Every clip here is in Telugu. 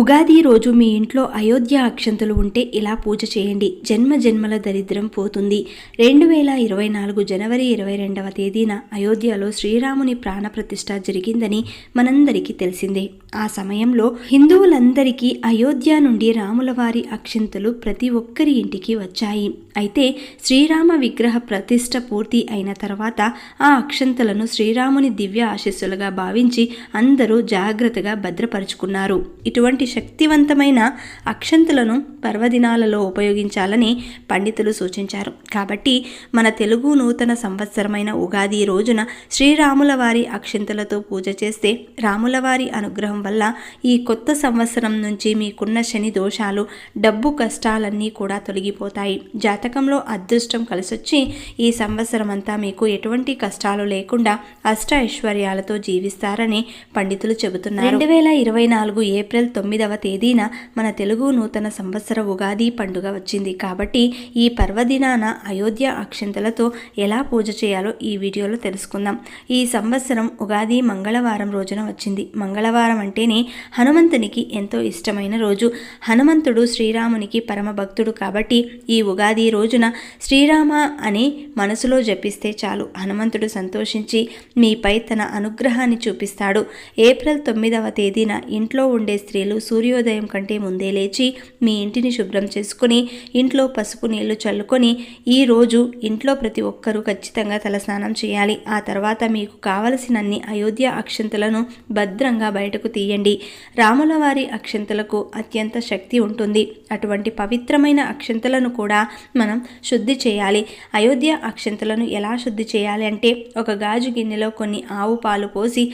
ఉగాది రోజు మీ ఇంట్లో అయోధ్య అక్షంతలు ఉంటే ఇలా పూజ చేయండి. జన్మ జన్మల దరిద్రం పోతుంది. రెండు వేల ఇరవై నాలుగు జనవరి ఇరవై రెండవ తేదీన అయోధ్యలో శ్రీరాముని ప్రాణప్రతిష్ఠ జరిగిందని మనందరికీ తెలిసిందే. ఆ సమయంలో హిందువులందరికీ అయోధ్య నుండి రాములవారి అక్షంతలు అక్షింతలు ప్రతి ఒక్కరి ఇంటికి వచ్చాయి. అయితే శ్రీరామ విగ్రహ ప్రతిష్ఠ పూర్తి అయిన తర్వాత ఆ అక్షంతలను శ్రీరాముని దివ్య ఆశీస్సులుగా భావించి అందరూ జాగ్రత్తగా భద్రపరుచుకున్నారు. ఇటువంటి శక్తివంతమైన అక్షంతులను పర్వదినాలలో ఉపయోగించాలని పండితులు సూచించారు. కాబట్టి మన తెలుగు నూతన సంవత్సరమైన ఉగాది రోజున శ్రీరాముల వారి అక్షంతలతో పూజ చేస్తే రాముల వారి అనుగ్రహం వల్ల ఈ కొత్త సంవత్సరం నుంచి మీకున్న శని దోషాలు డబ్బు కష్టాలన్నీ కూడా తొలగిపోతాయి. జాతకంలో అదృష్టం కలిసొచ్చి ఈ సంవత్సరం అంతా మీకు ఎటువంటి కష్టాలు లేకుండా అష్ట ఐశ్వర్యాలతో జీవిస్తారని పండితులు చెబుతున్నారు. రెండు వేల ఇరవై నాలుగు ఏప్రిల్ తొమ్మిది తొమ్మిదవ తేదీన మన తెలుగు నూతన సంవత్సర ఉగాది పండుగ వచ్చింది. కాబట్టి ఈ పర్వదినాన అయోధ్య అక్షంతలతో ఎలా పూజ చేయాలో ఈ వీడియోలో తెలుసుకుందాం. ఈ సంవత్సరం ఉగాది మంగళవారం రోజున వచ్చింది. మంగళవారం అంటేనే హనుమంతునికి ఎంతో ఇష్టమైన రోజు. హనుమంతుడు శ్రీరామునికి పరమ భక్తుడు కాబట్టి ఈ ఉగాది రోజున శ్రీరామ అని మనసులో జపిస్తే చాలు. హనుమంతుడు సంతోషించి మీపై తన అనుగ్రహాన్ని చూపిస్తాడు. ఏప్రిల్ తొమ్మిదవ తేదీన ఇంట్లో ఉండే స్త్రీలు సూర్యోదయం కంటే ముందే లేచి మీ ఇంటిని శుభ్రం చేసుకుని ఇంట్లో పసుపు నీళ్ళు చల్లుకొని ఈ రోజు ఇంట్లో ప్రతి ఒక్కరూ ఖచ్చితంగా తలస్నానం చేయాలి. ఆ తర్వాత మీకు కావలసినన్ని అయోధ్య అక్షంతలను భద్రంగా బయటకు తీయండి. రాములవారి అక్షంతలకు అత్యంత శక్తి ఉంటుంది. అటువంటి పవిత్రమైన అక్షంతలను కూడా మనం శుద్ధి చేయాలి. అయోధ్య అక్షంతలను ఎలా శుద్ధి చేయాలి అంటే ఒక గాజు గిన్నెలో కొన్ని ఆవు పాలు పోసి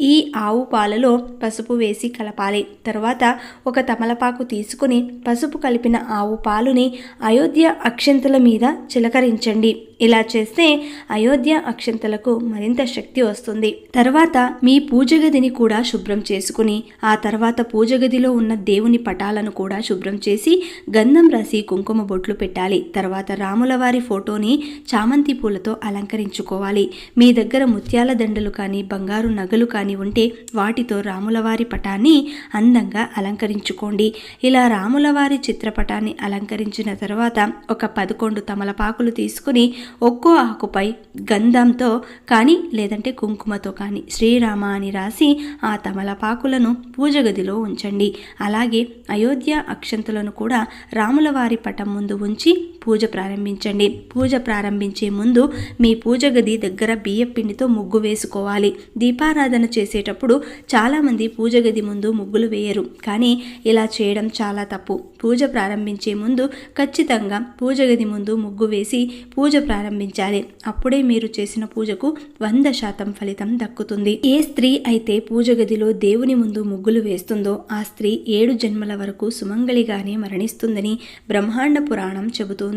ఈ ఆవు పాలలో పసుపు వేసి కలపాలి. తర్వాత ఒక తమలపాకు తీసుకుని పసుపు కలిపిన ఆవు పాలుని అయోధ్య అక్షంతల మీద చిలకరించండి. ఇలా చేస్తే అయోధ్య అక్షంతలకు మరింత శక్తి వస్తుంది. తర్వాత మీ పూజ గదిని కూడా శుభ్రం చేసుకుని ఆ తర్వాత పూజ గదిలో ఉన్న దేవుని పటాలను కూడా శుభ్రం చేసి గంధం రాసి కుంకుమ బొట్లు పెట్టాలి. తర్వాత రాముల వారి ఫోటోని చామంతి పూలతో అలంకరించుకోవాలి. మీ దగ్గర ముత్యాల దండలు కానీ బంగారు నగలు కానీ ఉంటే వాటితో రాములవారి పటాన్ని అందంగా అలంకరించుకోండి. ఇలా రాములవారి చిత్రపటాన్ని అలంకరించిన తర్వాత ఒక పదకొండు తమలపాకులు తీసుకుని ఒక్కో ఆకుపై గంధంతో కానీ లేదంటే కుంకుమతో కానీ శ్రీరామ అని రాసి ఆ తమలపాకులను పూజ గదిలో ఉంచండి. అలాగే అయోధ్య అక్షంతులను కూడా రాములవారి పటం ముందు ఉంచి పూజ ప్రారంభించండి. పూజ ప్రారంభించే ముందు మీ పూజ గది దగ్గర బియ్యం పిండితో ముగ్గు వేసుకోవాలి. దీపారాధన చేసేటప్పుడు చాలామంది పూజ గది ముందు ముగ్గులు వేయరు. కానీ ఇలా చేయడం చాలా తప్పు. పూజ ప్రారంభించే ముందు ఖచ్చితంగా పూజ గది ముందు ముగ్గు వేసి పూజ ప్రారంభించాలి. అప్పుడే మీరు చేసిన పూజకు వంద శాతం ఫలితం దక్కుతుంది. ఏ స్త్రీ అయితే పూజ గదిలో దేవుని ముందు ముగ్గులు వేస్తుందో ఆ స్త్రీ ఏడు జన్మల వరకు సుమంగళిగానే మరణిస్తుందని బ్రహ్మాండ పురాణం చెబుతుంది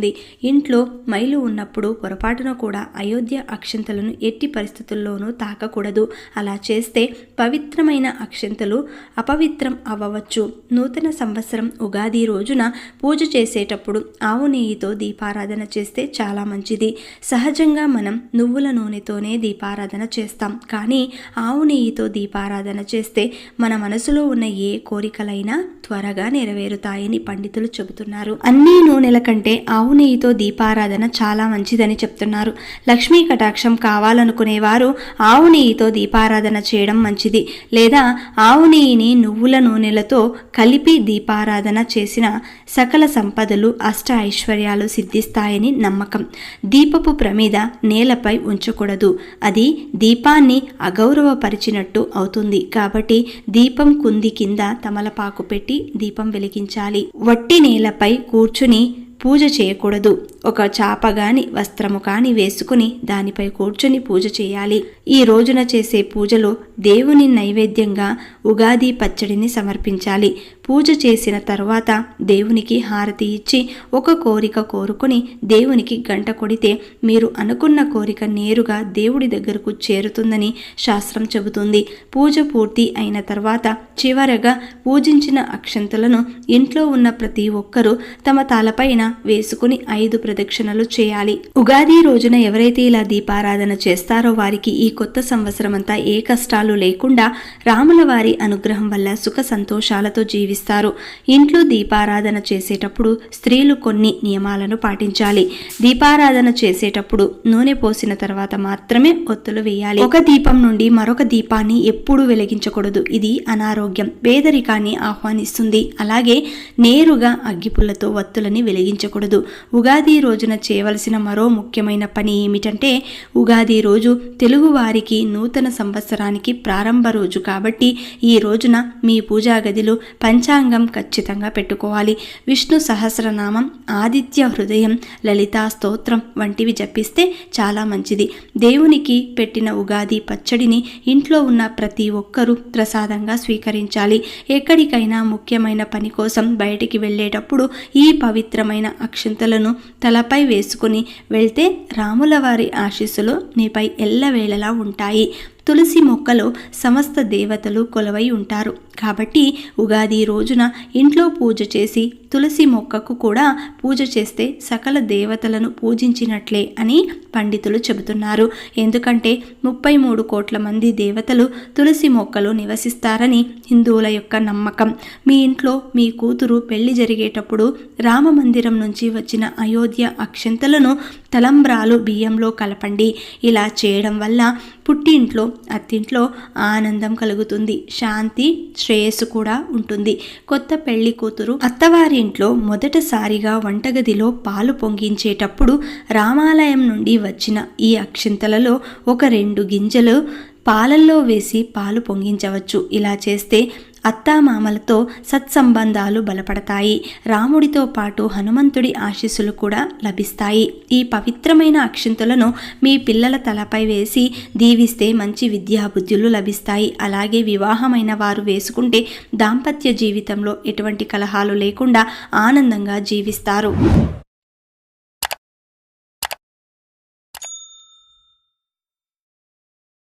ఇంట్లో మైలు ఉన్నప్పుడు పొరపాటున కూడా అయోధ్య అక్షంతలను ఎట్టి పరిస్థితుల్లోనూ తాకకూడదు. అలా చేస్తే పవిత్రమైన అక్షంతలు అపవిత్రం అవ్వవచ్చు నూతన సంవత్సరం ఉగాది రోజున పూజ చేసేటప్పుడు ఆవు నెయ్యితో దీపారాధన చేస్తే చాలా మంచిది. సహజంగా మనం నువ్వుల నూనెతోనే దీపారాధన చేస్తాం. కానీ ఆవు నెయ్యితో దీపారాధన చేస్తే మన మనసులో ఉన్న ఏ కోరికలైనా త్వరగా నెరవేరుతాయని పండితులు చెబుతున్నారు. అన్ని నూనెల కంటే ఆవు ఆవు నెయ్యితో దీపారాధన చాలా మంచిదని చెప్తున్నారు. లక్ష్మీ కటాక్షం కావాలనుకునేవారు ఆవు నెయ్యితో దీపారాధన చేయడం మంచిది. లేదా ఆవు నెయ్యిని నువ్వుల నూనెలతో కలిపి దీపారాధన చేసిన సకల సంపదలు అష్ట ఐశ్వర్యాలు సిద్ధిస్తాయని నమ్మకం. దీపపు ప్రమిద నేలపై ఉంచకూడదు. అది దీపాన్ని అగౌరవపరిచినట్టు అవుతుంది. కాబట్టి దీపం కుంది కింద తమలపాకు పెట్టి దీపం వెలిగించాలి. వట్టి నేలపై కూర్చుని పూజ చేయకూడదు. ఒక చాప గాని వస్త్రము కాని వేసుకుని దానిపై కూర్చుని పూజ చేయాలి. ఈ రోజున చేసే పూజలో దేవుని నైవేద్యంగా ఉగాది పచ్చడిని సమర్పించాలి. పూజ చేసిన తర్వాత దేవునికి హారతి ఇచ్చి ఒక కోరిక కోరుకొని దేవునికి గంట కొడితే మీరు అనుకున్న కోరిక నేరుగా దేవుడి దగ్గరకు చేరుతుందని శాస్త్రం చెబుతుంది. పూజ పూర్తి అయిన తర్వాత చివరగా పూజించిన అక్షంతలను ఇంట్లో ఉన్న ప్రతి ఒక్కరూ తమ తలపైన వేసుకుని ఐదు ప్రదక్షిణలు చేయాలి. ఉగాది రోజున ఎవరైతే ఇలా దీపారాధన చేస్తారో వారికి ఈ కొత్త సంవత్సరం అంతా ఏ కష్టాలు లేకుండా రాముల వారి అనుగ్రహం వల్ల సుఖ సంతోషాలతో జీవిస్తారు. ఇంట్లో దీపారాధన చేసేటప్పుడు స్త్రీలు కొన్ని నియమాలను పాటించాలి. దీపారాధన చేసేటప్పుడు నూనె పోసిన తర్వాత మాత్రమే ఒత్తులు వేయాలి. ఒక దీపం నుండి మరొక దీపాన్ని ఎప్పుడూ వెలిగించకూడదు. ఇది అనారోగ్యం పేదరికాన్ని ఆహ్వానిస్తుంది. అలాగే నేరుగా అగ్గిపుల్లతో వత్తులని వెలిగించకూడదు. ఉగాది రోజున చేయవలసిన మరో ముఖ్యమైన పని ఏమిటంటే ఉగాది రోజు తెలుగువారికి నూతన సంవత్సరానికి ప్రారంభ రోజు కాబట్టి ఈ రోజున మీ పూజా గదిలో పంచాంగం ఖచ్చితంగా పెట్టుకోవాలి. విష్ణు సహస్రనామం ఆదిత్య హృదయం లలితా స్తోత్రం వంటివి జపిస్తే చాలా మంచిది. దేవునికి పెట్టిన ఉగాది పచ్చడిని ఇంట్లో ఉన్న ప్రతి ఒక్కరూ ప్రసాదంగా స్వీకరించాలి. ఎక్కడికైనా ముఖ్యమైన పని కోసం బయటికి వెళ్ళేటప్పుడు ఈ పవిత్రమైన అక్షంతలను తలపై వేసుకుని వెళ్తే రాములవారి ఆశీస్సులు నీపై ఎల్లవేళలా ఉంటాయి. తులసి మొక్కలో సమస్త దేవతలు కొలవై ఉంటారు. కాబట్టి ఉగాది రోజున ఇంట్లో పూజ చేసి తులసి మొక్కకు కూడా పూజ చేస్తే సకల దేవతలను పూజించినట్లే అని పండితులు చెబుతున్నారు. ఎందుకంటే ముప్పై మూడు కోట్ల మంది దేవతలు తులసి మొక్కలో నివసిస్తారని హిందువుల యొక్క నమ్మకం. మీ ఇంట్లో మీ కూతురు పెళ్ళి జరిగేటప్పుడు రామ మందిరం నుంచి వచ్చిన అయోధ్య అక్షంతలను తలంబ్రాలు బియ్యంలో కలపండి. ఇలా చేయడం వల్ల పుట్టింట్లో అత్తింట్లో ఆనందం కలుగుతుంది శాంతి శ్రేయస్సు కూడా ఉంటుంది. కొత్త పెళ్ళి కూతురు అత్తవారింట్లో మొదటిసారిగా వంటగదిలో పాలు పొంగించేటప్పుడు రామాలయం నుండి వచ్చిన ఈ అక్షింతలలో ఒక రెండు గింజలు పాలల్లో వేసి పాలు పొంగించవచ్చు. ఇలా చేస్తే అత్తామామలతో సత్సంబంధాలు బలపడతాయి. రాముడితో పాటు హనుమంతుడి ఆశీస్సులు కూడా లభిస్తాయి. ఈ పవిత్రమైన అక్షింతలను మీ పిల్లల తలపై వేసి దీవిస్తే మంచి విద్యాబుద్ధులు లభిస్తాయి. అలాగే వివాహమైన వారు వేసుకుంటే దాంపత్య జీవితంలో ఎటువంటి కలహాలు లేకుండా ఆనందంగా జీవిస్తారు.